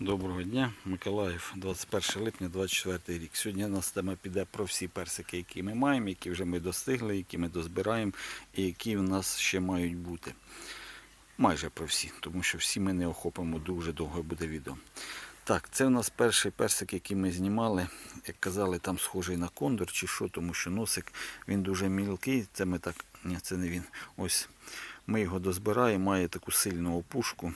Доброго дня, Миколаїв, 21 липня, 24 рік. Сьогодні у нас тема піде про всі персики, які ми маємо, які вже ми достигли, які ми дозбираємо і які в нас ще мають бути. Майже про всі, тому що всі ми не охопимо дуже довго буде відео. Так, це у нас перший персик, який ми знімали. Як казали, там схожий на кондор чи що, тому що носик він дуже мілкий. Це ми так. Ні, це не він. Ось ми його дозбираємо, має таку сильну опушку.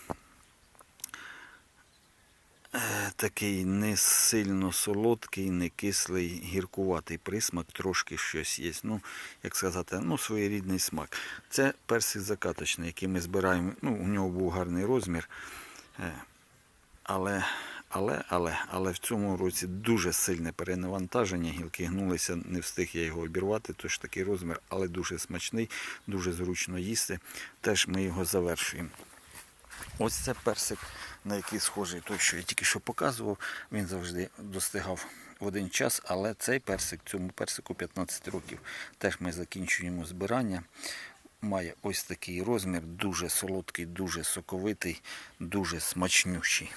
Такий не сильно солодкий, не кислий, гіркуватий присмак, трошки щось є. Ну, як сказати, ну, своєрідний смак. Це персик закаточний, який ми збираємо. Ну, у нього був гарний розмір. Е, Але, але, але, але в цьому році дуже сильне перенавантаження. Гілки гнулися, не встиг я його обірвати, тож такий розмір, але дуже смачний, дуже зручно їсти. Теж ми його завершуємо. Ось це персик, на який схожий той, що я тільки що показував. Він завжди достигав в один час, але цей персик, цьому персику 15 років. Теж ми закінчуємо збирання. Має ось такий розмір, дуже солодкий, дуже соковитий, дуже смачнющий.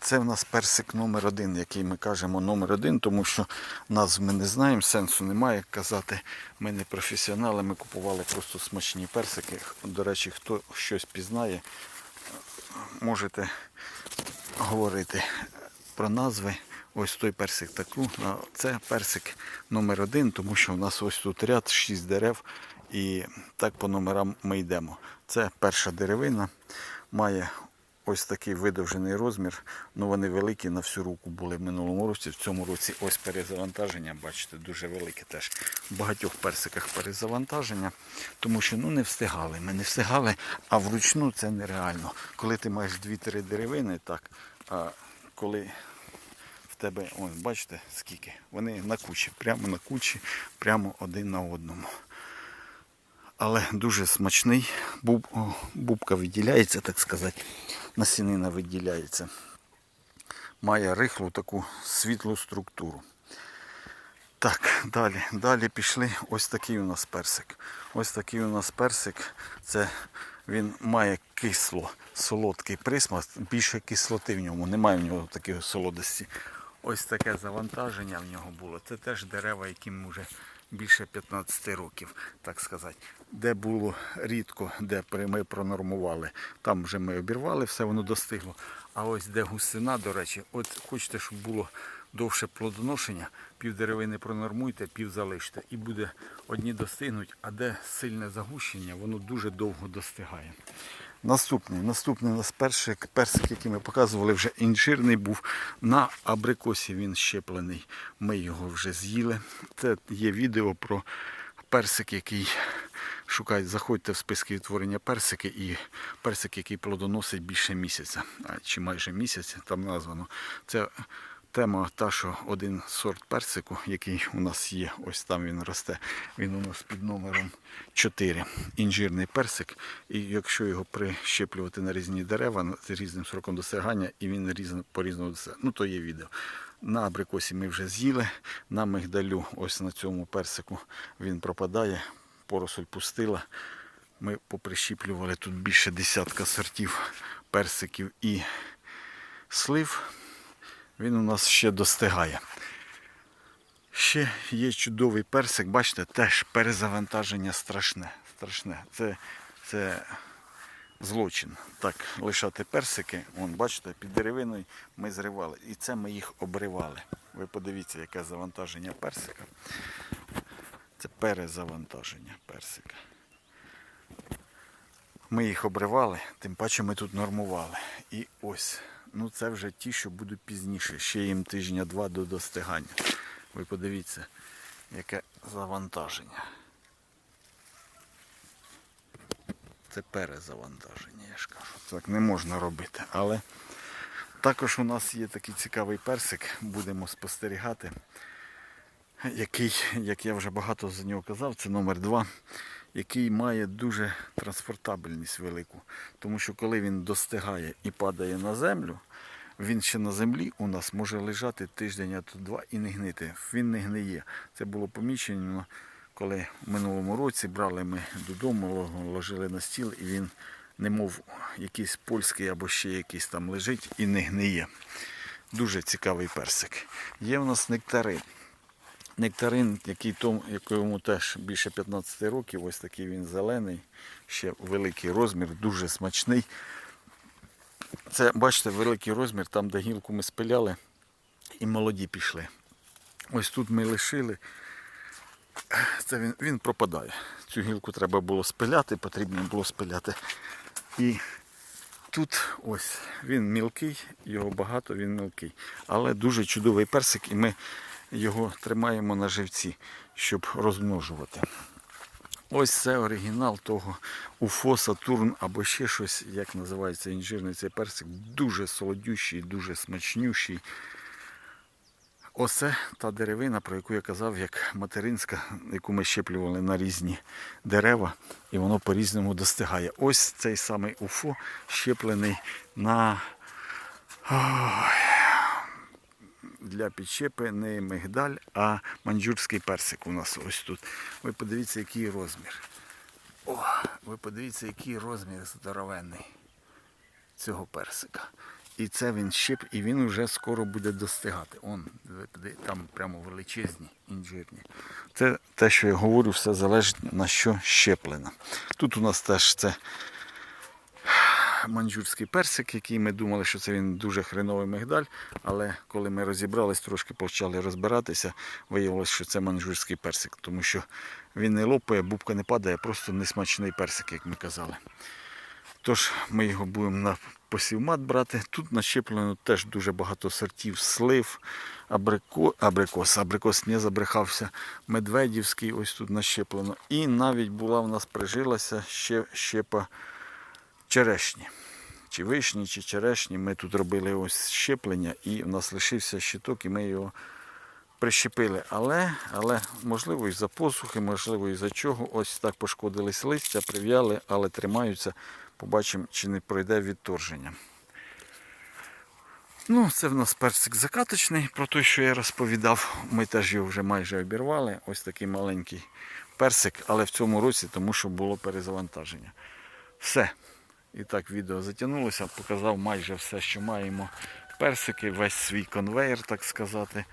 Це в нас персик номер один, який ми кажемо номер один, тому що назв ми не знаємо, сенсу немає казати. Ми не професіонали, ми купували просто смачні персики. До речі, хто щось пізнає, можете говорити про назви. Ось той персик таку. Це персик номер один, тому що в нас ось тут ряд, шість дерев, і так по номерам ми йдемо. Це перша деревина, має ось такий видовжений розмір. Ну вони великі на всю руку були в минулому році. В цьому році ось перезавантаження, бачите, дуже велике теж. В багатьох персиках перезавантаження, тому що ну не встигали. Ми не встигали, а вручну це нереально. Коли ти маєш 2-3 деревини, так, а коли в тебе, ось бачите, скільки? Вони на кучі, прямо на кучі, прямо один на одному. Але дуже смачний. Буб, бубка виділяється, так сказати. Насінина виділяється. Має рихлу таку світлу структуру. Так, далі. Далі пішли. Ось такий у нас персик. Ось такий у нас персик. Це він має кисло, солодкий присмак, більше кислоти в ньому. Немає в нього такої солодості. Ось таке завантаження в нього було. Це теж дерева, яким вже більше 15 років, так сказати. Де було рідко, де ми пронормували. Там вже ми обірвали, все воно достигло. А ось де густина, до речі, от хочете, щоб було довше плодоношення, пів деревини пронормуйте, пів залиште. І буде одні достигнуть, а де сильне загущення, воно дуже довго достигає. Наступний, наступний у нас персик, персик, який ми показували, вже інжирний був. На абрикосі він щеплений. Ми його вже з'їли. Це є відео про персик, який шукають, заходьте в списки відтворення персики і персик, який плодоносить більше місяця, чи майже місяць, там названо. Це Тема та, що один сорт персику, який у нас є, ось там він росте, він у нас під номером 4. Інжирний персик. І якщо його прищеплювати на різні дерева з різним сроком досягання, і він різно, по-різному досягає. Ну, то є відео. На абрикосі ми вже з'їли, на мигдалю, ось на цьому персику він пропадає, поросоль пустила. Ми поприщіплювали тут більше десятка сортів персиків і слив він у нас ще достигає. Ще є чудовий персик, бачите, теж перезавантаження страшне. страшне. Це, це злочин. Так, лишати персики, вон, бачите, під деревиною ми зривали. І це ми їх обривали. Ви подивіться, яке завантаження персика. Це перезавантаження персика. Ми їх обривали, тим паче ми тут нормували. І ось, ну це вже ті, що будуть пізніше. Ще їм тижня-два до достигання. Ви подивіться, яке завантаження. Це перезавантаження, я ж кажу. Так не можна робити. Але також у нас є такий цікавий персик, будемо спостерігати який, як я вже багато за нього казав, це номер 2 який має дуже транспортабельність велику. Тому що коли він достигає і падає на землю, він ще на землі у нас може лежати тиждень, а то два і не гнити. Він не гниє. Це було помічено, коли в минулому році брали ми додому, ложили на стіл і він немов якийсь польський або ще якийсь там лежить і не гниє. Дуже цікавий персик. Є в нас нектарин. Нектарин, який том, якому теж більше 15 років, ось такий він зелений, ще великий розмір, дуже смачний. Це, бачите, великий розмір, там, де гілку ми спиляли, і молоді пішли. Ось тут ми лишили. Це він, він пропадає. Цю гілку треба було спиляти, потрібно було спиляти. І тут ось він мілкий, його багато, він мілкий. Але дуже чудовий персик, і ми його тримаємо на живці, щоб розмножувати. Ось це оригінал того Уфо, Сатурн або ще щось, як називається інжирний цей персик. Дуже солодющий, дуже смачнющий. Оце та деревина, про яку я казав, як материнська, яку ми щеплювали на різні дерева, і воно по-різному достигає. Ось цей самий Уфо щеплений на Ой. Для підщепи не мигдаль, а манджурський персик у нас ось тут. Ви подивіться, який розмір. О, ви подивіться, який розмір здоровенний цього персика. І це він щеп, і він вже скоро буде достигати. Он, там прямо величезні, інжирні. Це те, що я говорю, все залежить на що щеплено. Тут у нас теж це манджурський персик, який ми думали, що це він дуже хреновий мигдаль. Але коли ми розібрались, трошки почали розбиратися, виявилось, що це манджурський персик, тому що він не лопає, бубка не падає, просто несмачний персик, як ми казали. Тож ми його будемо на посівмат брати. Тут нащеплено теж дуже багато сортів слив, абрико, абрикос, абрикос не забрехався, медведівський ось тут нащеплено. І навіть була в нас прижилася ще щепа черешні. Чи вишні, чи черешні. Ми тут робили ось щеплення і в нас лишився щиток, і ми його прищепили. Але, але можливо, із-за посухи, можливо, із-за чого. Ось так пошкодились листя, прив'яли, але тримаються. Побачимо, чи не пройде відторження. Ну, це в нас персик закаточний, про той, що я розповідав. Ми теж його вже майже обірвали. Ось такий маленький персик, але в цьому році, тому що було перезавантаження. Все. І так відео затягнулося, показав майже все, що маємо. Персики, весь свій конвейер, так сказати,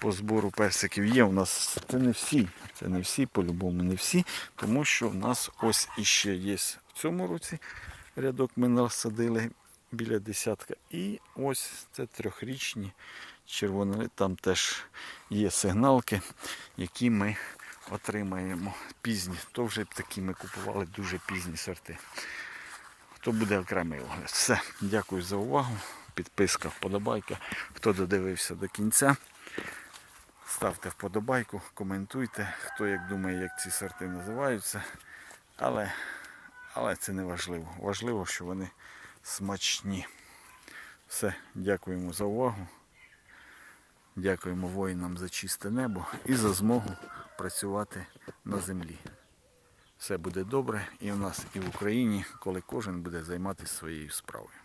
по збору персиків є. У нас це не всі, це не всі, по-любому не всі, тому що в нас ось іще є в цьому році рядок ми насадили біля десятка. І ось це трьохрічні червоні, там теж є сигналки, які ми отримаємо пізні. То вже такі ми купували дуже пізні сорти то буде окремий огляд. Все, дякую за увагу. Підписка, вподобайка. Хто додивився до кінця, ставте вподобайку, коментуйте, хто як думає, як ці сорти називаються. Але, але це не важливо. Важливо, що вони смачні. Все, дякуємо за увагу. Дякуємо воїнам за чисте небо і за змогу працювати на землі все буде добре і в нас, і в Україні, коли кожен буде займатися своєю справою.